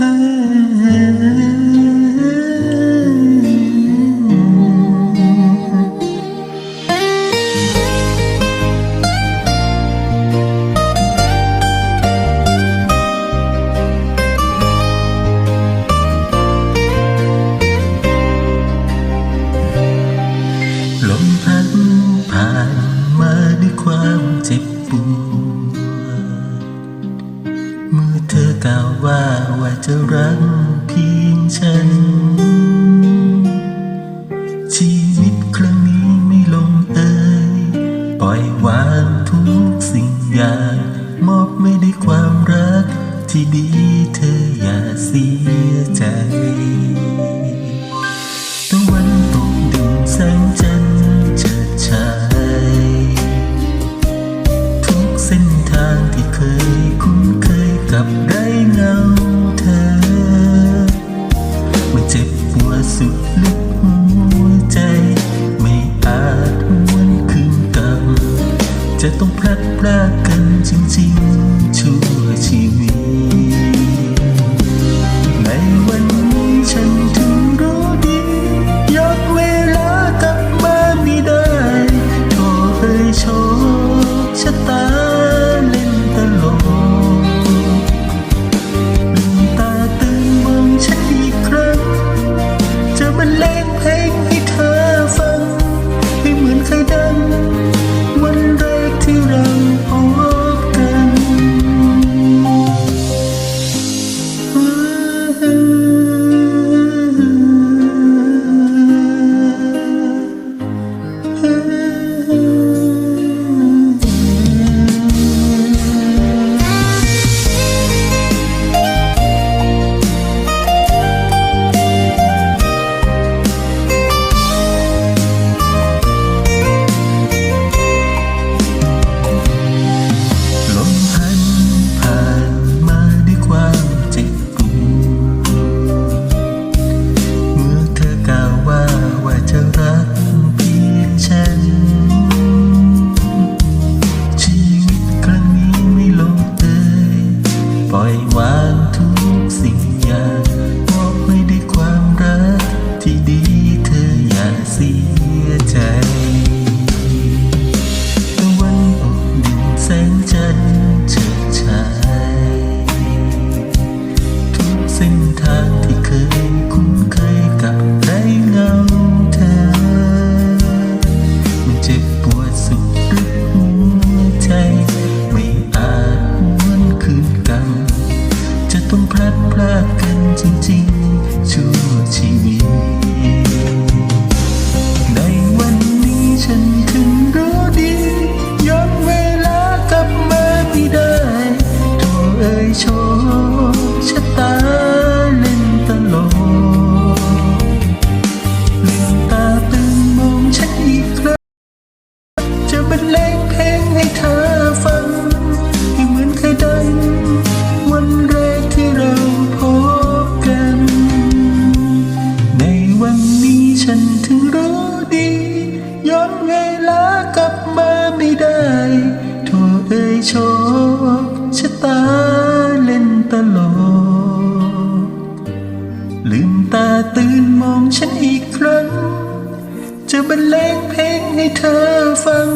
high. กล่าวว่าว่าจะรักเพียงฉัน ชีวิตครั้งนี้ไม่ลงเอยปล่อยวางทุกสิ่งอย่างมอบไม่ได้ความรักที่ดีเธออย่าเสียใจ กับไรเงาเธอ มันเจ็บหัวสุดลึกหัวใจ ไม่อาจหวนคืนกลับจะต้องพลัดพรากกันจริงๆ ไงลากลับมาไม่ได้โทษเอ่ยโชคชะตาเล่นตลกลืมตาตื่นมองฉันอีกครั้ง จะบรรเลงเพลงให้เธอฟัง